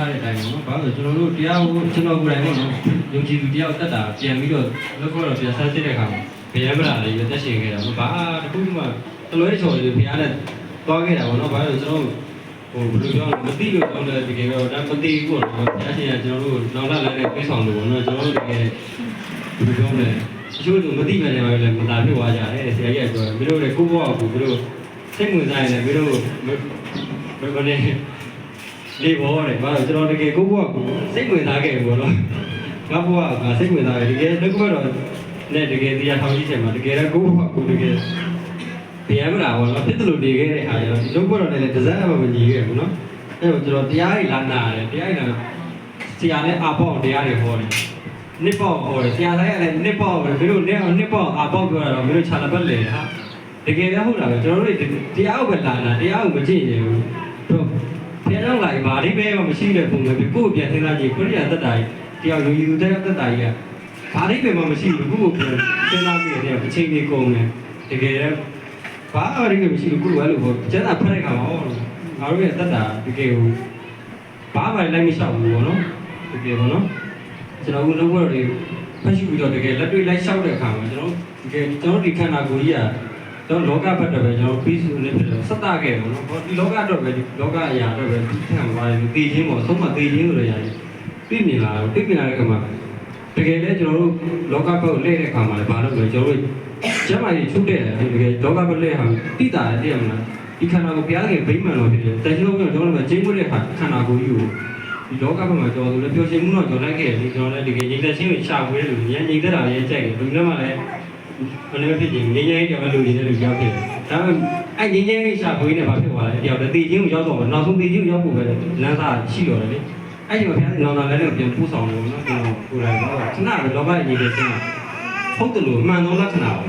ထားတဲ့အတိုင်းပေါ့နော်ဘာလို့လဲကျွန်တော်တို့တရားကိုကျွန်တော်ကိုယ်တိုင်ပေါ့နော်ယုံကြည်သူတရားတက်တာပြန်ပြီးတော့လောက်တော့ပြန်ဆန်းစစ်တဲ့အခါမှာဘယ်ရမလားလေတက်ရှင်ခဲ့တာဘာတခုမှတလွဲချော်လေးဖျားနဲ့သွားခဲ့တာပေါ့နော်ဘာလို့ကျွန်တော်ဟိုဘယ်လိုပြောလဲမသိလို့တော့လည်းတကယ်တော့ဒါမသိဘူးပေါ့နော်တရားရှင်ကကျွန်တော်တို့နောက်လာလည်းပြေးဆောင်လို့ပေါ့နော်ကျွန်တော်တို့တကယ်ဘယ်လိုပြောလဲအချို့သူမသိမှလည်းလည်းမသာဖြစ်သွားကြတယ်ဆရာကြီးကပြောတယ်မင်းတို့လည်းကိုယ့်ဘဝကိုဘယ်လိုစိတ်ဝင်စားရင်လည်းမင်းတို့ဘယ်ဘယ်နဲ့ လေးဘောတယ်ဘာလို့ကျွန်တော်တကယ်ကိုယ့်ဘဝကိုစိတ်ဝင်စားခဲ့ဘူးပေါ့နော်ငါဘဝကစိတ်ဝင်စားတယ်တကယ်လည်းကိုယ့်ဘဝတော့နဲ့တကယ်တရားထောင်ကြီးချက်မှာတကယ်လည်းကိုယ့်ဘဝကိုတကယ်ပြန်မလာဘောနော်ဖြစ်တယ်လို့နေခဲ့တဲ့အားကြောင့်ဒီလိုဘဝတော့လည်းဒီဇိုင်းမှမညီခဲ့ဘူးနော်အဲ့တော့ကျွန်တော်တရားကြီးလာနာတယ်တရားကြီးလာဆရာနဲ့အာပေါ့တရားတွေဟောတယ်နစ်ပေါ့ဟောတယ်ဆရာတိုင်းကလည်းနစ်ပေါ့ပဲမင်းတို့နစ်အောင်နစ်ပေါ့အာပေါ့ပြောတာတော့မင်းတို့ခြာလပတ်လေဟာတကယ်လည်းဟုတ်တာပဲကျွန်တော်တို့တရားဥပလာတာတရားဥမကြည့်နေဘူးတို့ ဖျက်တော့လိုက်ဘာဒီပဲမရှိတဲ့ပုံပဲကိုယ့်ပြန်သင်လာကြည့်ခရိယာသက်တာကြီးတရားလူယူတဲ့သက်တာကြီးကဘာဒီပဲမရှိဘူးကိုယ့်ကိုပြန်သင်လာကြည့်တဲ့အချိန်ကြီးကုန်တယ်တကယ်လည်းဘာအရိကမရှိဘူးကိုယ်ကလည်းဟောကျန်တာဖက်တဲ့ခါမှာဟောငါတို့ရဲ့သက်တာတကယ်ကိုဘာမှလည်းမလျှောက်ဘူးပေါ့နော်တကယ်ပေါ့နော်ကျွန်တော်တို့လုပ်ရတွေဖတ်ရှုပြီးတော့တကယ်လက်တွေ့လိုက်လျှောက်တဲ့အခါမှာကျွန်တော်တကယ်ကျွန်တော်ဒီခန္ဓာကိုယ်ကြီးက ကျွန်တော်လောကဘက်တော့ပဲကျွန်တော်ပြီးစုနေဖြစ်တယ်စက်တာခဲ့တယ်နော်ဟောဒီလောကတော့ပဲဒီလောကအရာတော့ပဲဒီခံပါတယ်သိချင်းပေါ့ဆုံးမသိချင်းဆိုတဲ့အရာကြီးသိမြင်လာတော့သိမြင်လာတဲ့အခါမှာတကယ်လဲကျွန်တော်တို့လောကဘက်ကိုလဲတဲ့အခါမှာလည်းဘာလို့လဲကျွန်တော်တို့ကျမ်းမာရေးချုပ်တဲ့တကယ်လောကဘက်လဲဟာတိတာတည်းရမလားဒီခန္ဓာကိုယ်ဘုရားခင်ဗိမာန်တော်ဖြစ်တယ်တကယ်လို့ကျွန်တော်တို့ကကျင်းပွတဲ့အခါခန္ဓာကိုယ်ကြီးကိုဒီလောကဘက်မှာကြော်ဆိုလည်းပျော်ရွှင်မှုတော့ကြော်လိုက်ခဲ့တယ်ကျွန်တော်လည်းတကယ်ငြိမ်သက်ခြင်းကိုရှာဖွေလို့ဉာဏ်ငြိမ်သက်တာလည်းကြိုက်တယ်လူလည်းမှလည်း ဘယ်လိုဖြစ်ခြင်းငြိမ်ငြိမ်ကြော်လို့နေတဲ့လူရောက်ဖြစ်တယ်ဒါပေမဲ့အဲ့ငြိမ်ငြိမ်ရှာဖွေနေပါဖြစ်သွားတယ်တယောက်တည်းတည်ခြင်းကိုရောက်တော့နောက်ဆုံးတည်ခြင်းကိုရောက်ဖို့ပဲလမ်းစာရှိတော့တယ်လေအဲ့ဒီမှာဘုရားနောင်လာလည်းပြန်ပို့ဆောင်လို့နော်ကျွန်တော်ကိုယ်တိုင်တော့ခဏပဲလောကကြီးတဲ့ခြင်းကဟုတ်တယ်လို့အမှန်သောလက္ခဏာပဲ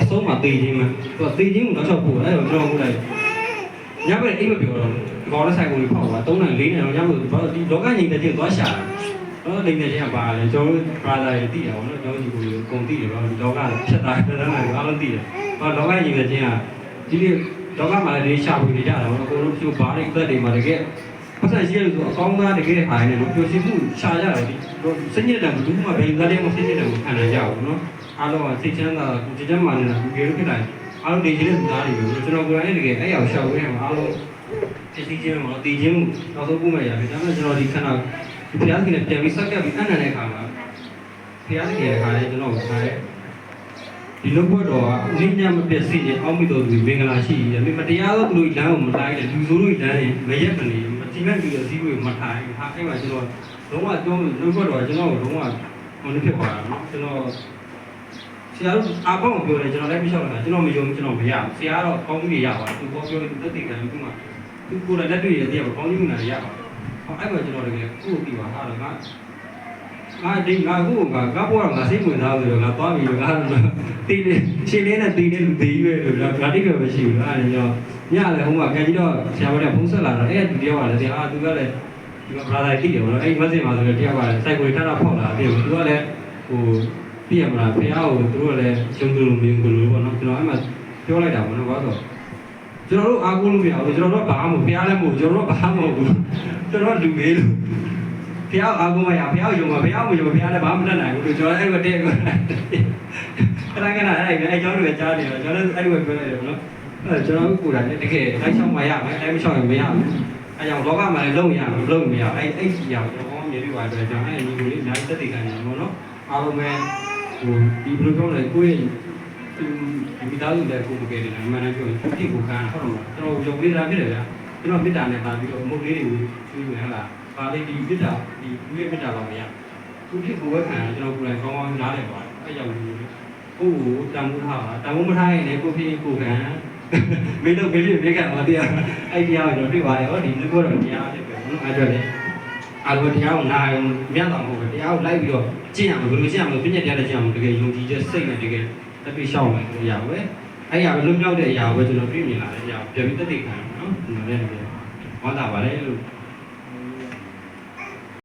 အဆုံးမှာတည်ခြင်းမှာသူကတည်ခြင်းကိုတော့ချက်ဖို့အဲ့တော့ကျွန်တော်ကိုယ်တိုင်ညဘက်အိမ်မပြောတော့ဘောလုံးဆိုင်ကိုဖောက်သွား၃နိုင်၄နိုင်တော့ညဘက်ဘာဒီလောကညီတဲ့ချင်းသွားရှာတယ် တော့လိမ့်နေချင်းကပါလေကျွန်တော်ဘာသာရေးသိတယ်ဗောနော်ကျွန်တော်ဒီကိုကုံသိတယ်ဗောဒီလောကဖြတ်တာတန်းနိုင်အားလုံးသိတယ်ဘာလောကညီတဲ့ချင်းကဒီလိုလောကမှာလည်းရှာဖွေနေကြတာဗောနော်ကိုလိုဖြိုဘာတွေအသက်တွေမှာတကယ်ပတ်သက်ရှိရလို့ဆိုအကောင်းသားတကယ်ဟာနေလို့ပြောရှိမှုရှာကြတယ်ဒီစိတ်ညစ်တယ်ဘူးမှဘယ်သားလေးမှစိတ်ညစ်တယ်ကိုခံနိုင်ကြဘူးနော်အားလုံးကစိတ်ချမ်းသာကိုကြည်တမ်းမှနေတာကိုကြည့်လို့ဖြစ်တယ်အားလုံးနေချင်းတဲ့သားတွေပဲကျွန်တော်ကိုယ်တိုင်တကယ်အဲ့ရောက်ရှာဖွေနေမှာအားလုံးသိသိချင်းမှာတည်ချင်းနောက်ဆုံးပုံမှန်ရတယ်ဒါပေမဲ့ကျွန်တော်ဒီခဏဒီ ဘုရားရှင်နဲ့ပြန်ပြီးဆက်ကပ်ပြီးအနန္တတဲ့ခါမှာဘုရားရှင်ရဲ့ခါလေးကျွန်တော်ခါရဲဒီလိုဘတ်တော်ကနင်းညမပြည့်စည်ခြင်းအောက်မိတော်သူမင်္ဂလာရှိတယ်မတရားသောလူလမ်းကိုမတိုင်းတယ်လူဆိုးလူလမ်းရင်မရက်မနေမတိမဲ့ပြီးတော့စီးပွေမထိုင်ဟာအဲ့မှာကျွန်တော်လုံးဝတော့လူဘတ်တော်ကကျွန်တော်လုံးဝဟိုလိုဖြစ်သွားတာနော်ကျွန်တော်ဆရာတို့အပေါင်းပြောတယ်ကျွန်တော်လည်းမလျှောက်တာကျွန်တော်မယုံကျွန်တော်မရဘူးဆရာကတော့ကောင်းကြီးရပါတယ်သူပြောပြောသူတက်တည်ကံသူကသူကိုယ်တိုင်လက်တွေ့ရတဲ့ကောင်းကြီးမနာရပါဘူး။ အဲ့မှာကျွန်တော်တကယ်ကိုယ့်ကိုပြီးပါဟာတော့ငါငါဒီငါကိုငါကဘောတော့ငါစိတ်ဝင်စားလို့ငါသွားပြီးတော့ငါတီးနေရှင်းလေးနဲ့တီးနေလူသေးရွယ်လို့ငါတိကျမရှိဘူးအဲ့ဒါကြောင့်ညလည်းဟိုမှာကန်ကြီးတော့ဆရာမတွေကဖုန်းဆက်လာတော့အဲ့ဒီတယောက်ကလည်းတရားသူကလည်းဒီမှာ brother တိတယ်ဘောနော်အဲ့မက်ဆေ့မှာဆိုတော့တယောက်ကလည်းစိုက်ကိုထပ်တော့ဖောက်လာတယ်သူကလည်းဟိုပြရမလားဖះကိုသူတို့လည်းရှုံးလို့မင်းကလို့ဘောနော်ကျွန်တော်အဲ့မှာပြောလိုက်တာဘောနော်ဘာလို့ ကျွန်တော်တို့အားကိုးလို့မရဘူးကျွန်တော်တို့ဘာမှမဟုတ်ဘုရားလည်းမဟုတ်ကျွန်တော်တို့ဘာမှမဟုတ်ဘူးကျွန်တော်လူလေးလို့ဘုရားအားကိုးမရဘုရားယုံမှာဘုရားမယုံဘုရားလည်းဘာမှမတတ်နိုင်ဘူးကျွန်တော်အဲ့လိုတဲ့ကိုခဏခဏအဲ့အဲ့အကြောင်းတွေကြားနေတော့ကျွန်တော်အဲ့လိုပြောလိုက်တယ်နော်အဲ့ကျွန်တော်ကိုယ်တိုင်တကယ်လိုက်ချောင်းမရမယ်အဲ့မချောင်းရင်မရဘူးအဲ့ကြောင့်လောကမှာလည်းလုံးရမယ်လုံးမရအဲ့အဲ့ဒီကြောင့်ကျွန်တော်မြေပြီးပါတယ်ကျွန်တော်အဲ့ဒီကိုလေးအများကြီးသက်သေခံနေမှာနော်အားလုံးပဲဟိုဒီဘယ်လိုပြောလဲကိုယ့်ရဲ့သူ မိသားစုလည်းကိုယ်တကယ်တယ်အမှန်တမ်းပြောရင်ဖြစ်ကိုခံဟုတ်တော့ကျွန်တော်ယုံလေးတာဖြစ်တယ်ဗျာကျွန်တော်မေတ္တာနဲ့ပါပြီးတော့အမှုလေးတွေကိုကျွေးမယ်ဟလားပါလေးဒီမေတ္တာဒီဝိမေတ္တာတော့မရသူဖြစ်ကိုယ်ဝဲခံကျွန်တော်ကိုယ်တိုင်ကောင်းကောင်းနားလည်ပါတယ်အဲ့ကြောင့်ဒီကိုယ်ကိုတန်ဖိုးထားပါတန်ဖိုးမထားရင်လည်းကိုဖြစ်ကိုခံမင်းတို့မင်းဖြစ်မိခံပါတရားအဲ့တရားကိုတော့တွေ့ပါတယ်ဟောဒီလူကတော့တရားဖြစ်ပဲနော်အဲ့တော့လေအလိုတရားကိုနာရင်မြတ်တော်မဟုတ်ဘူးတရားကိုလိုက်ပြီးတော့ကျင့်ရမှာဘယ်လိုကျင့်ရမလဲပြည့်ညက်တရားနဲ့ကျင့်ရမှာတကယ်ယုံကြည်ချက်စိတ်နဲ့တကယ် တက်ပြီးရှောက်မယ်လို့ရပါပဲအဲ့ရလွတ်မြောက်တဲ့အရာကိုကျွန်တော်ပြည့်မြင်လာတဲ့အရာပြန်ပြီးတက်တည်ခံနော်ဒီလိုလည်းဝမ်းသာပါလေလို့